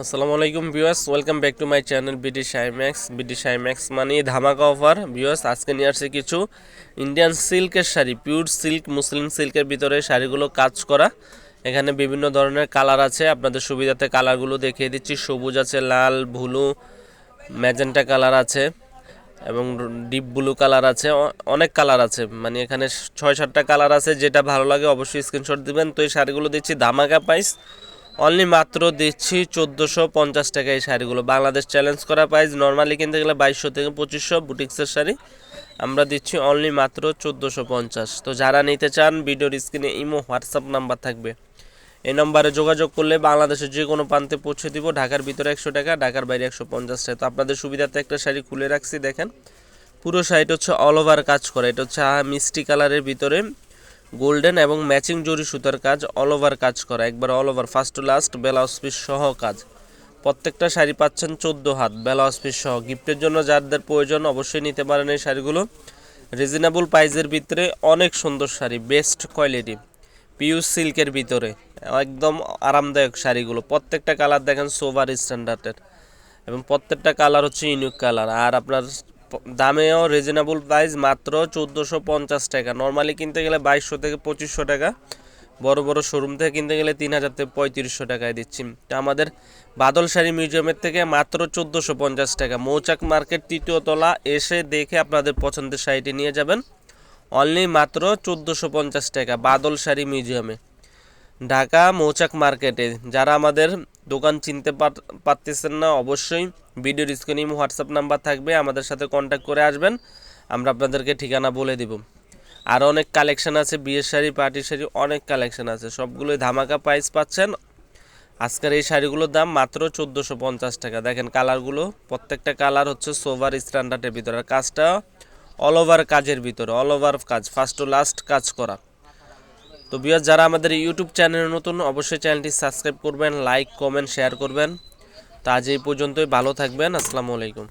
আসসালামু আলাইকুম viewers, welcome back to my channel BD Shaimax BD Shaimax মানে ধামাকা অফার ভিউয়ার্স, আজকে নিয়ে আসছে কিছু ইন্ডিয়ান সিল্কের শাড়ি পিওর সিল্ক মুসলিম সিল্কের ভিতরে শাড়িগুলো কাজ করা। এখানে বিভিন্ন ধরনের কালার আছে, আপনাদের সুবিধাতে কালারগুলো দেখিয়ে দিচ্ছি। সবুজ আছে, লাল ব্লু ম্যাজেন্টা কালার আছে এবং ডিপ ব্লু কালার আছে। অনেক কালার আছে মানে এখানে ছয় সাতটা কালার আছে, যেটা ভালো লাগে অবশ্যই স্ক্রিনশট দিবেন। তো এই শাড়িগুলো দিচ্ছি ধামাকা প্রাইস অনলি মাত্র দিচ্ছি চোদ্দোশো পঞ্চাশ টাকা এই শাড়িগুলো। বাংলাদেশ চ্যালেঞ্জ করা প্রাইস নর্মালি কিনতে গেলে বাইশশো থেকে পঁচিশশো বুটিক্সের শাড়ি। আমরা দিচ্ছি অনলি মাত্র চোদ্দোশো পঞ্চাশ। তো যারা নিতে চান, ভিডিওর স্ক্রিনে ইমো হোয়াটসঅ্যাপ নাম্বার থাকবে। এই নম্বরে যোগাযোগ করলে বাংলাদেশের যে কোনো প্রান্তে পৌঁছে দিব। ঢাকার ভিতরে একশো টাকা, ঢাকার বাইরে একশো পঞ্চাশ টাকা। তো আপনাদের সুবিধাতে একটা শাড়ি খুলে রাখছি, দেখেন। পুরো শাড়িটা হচ্ছে অল ওভার কাজ করা। এটা হচ্ছে মিষ্টি কালারের ভিতরে। গোল্ডেন এবং ম্যাচিং জরি সুতার কাজ অল ওভার কাজ করা। একবার all over first to last blouse piece সহ কাজ। প্রত্যেকটা শাড়ি পাচ্ছেন চোদ্দ হাত ব্লাউজ পিস সহ। গিফটের জন্য যাদের প্রয়োজন অবশ্যই নিতে পারেন এই শাড়িগুলো। রিজনেবল প্রাইজের ভিতরে অনেক সুন্দর শাড়ি বেস্ট কোয়ালিটি পিউর সিল্কের ভিতরে। একদম আরামদায়ক শাড়িগুলো। প্রত্যেকটা কালার দেখেন সোভার স্ট্যান্ডার্ডের এবং প্রত্যেকটা কালার হচ্ছে ইউনিক কালার আর আপনার দামেও রিজনেবল প্রাইস মাত্র চোদ্দোশো পঞ্চাশ টাকা। নর্মালি কিনতে গেলে বাইশশো থেকে পঁচিশশো টাকা। বড় বড় শোরুম থেকে কিনতে গেলে তিন হাজার থেকে পঁয়ত্রিশশো টাকায় দিচ্ছি। তা আমাদের বাদল শাড়ি মিউজিয়ামের থেকে মাত্র চোদ্দোশো পঞ্চাশ টাকা। মৌচাক মার্কেট তৃতীয় তলা এসে দেখে আপনাদের পছন্দের শাড়িটি নিয়ে যাবেন। অনলি মাত্র চোদ্দোশো পঞ্চাশ টাকা বাদল শাড়ি মিউজিয়ামে। ঢাকা মৌচাক মার্কেটে। যারা আমাদের দোকান চিনতে পার- পারতেছেন না, অবশ্যই ভিডিওর স্ক্রিনে হোয়াটসঅ্যাপ নাম্বার থাকবে, আমাদের সাথে কন্ট্যাক্ট করে আসবেন, আমরা আপনাদেরকে ঠিকানা বলে দিব। আরও অনেক কালেকশন আছে, বিয়ের শাড়ি পার্টি শাড়ি, অনেক কালেকশন আছে, সবগুলোই ধামাকা প্রাইস পাচ্ছেন। আজকের এই শাড়িগুলোর দাম মাত্র চোদ্দোশো পঞ্চাশ টাকা। দেখেন কালারগুলো প্রত্যেকটা কালার হচ্ছে সোভার স্ট্যান্ডার্ডের ভিতরে, আর কাজটা অল ওভার কাজের ভিতরে অল ওভার কাজ ফার্স্ট টু লাস্ট কাজ করা। তো বিয়ার যারা আমাদের ইউটিউব চ্যানেলে নতুন, অবশ্যই চ্যানেলটি সাবস্ক্রাইব করবেন লাইক কমেন্ট শেয়ার করবেন। তো আজ এই পর্যন্তই, ভালো থাকবেন, আসসালামু আলাইকুম।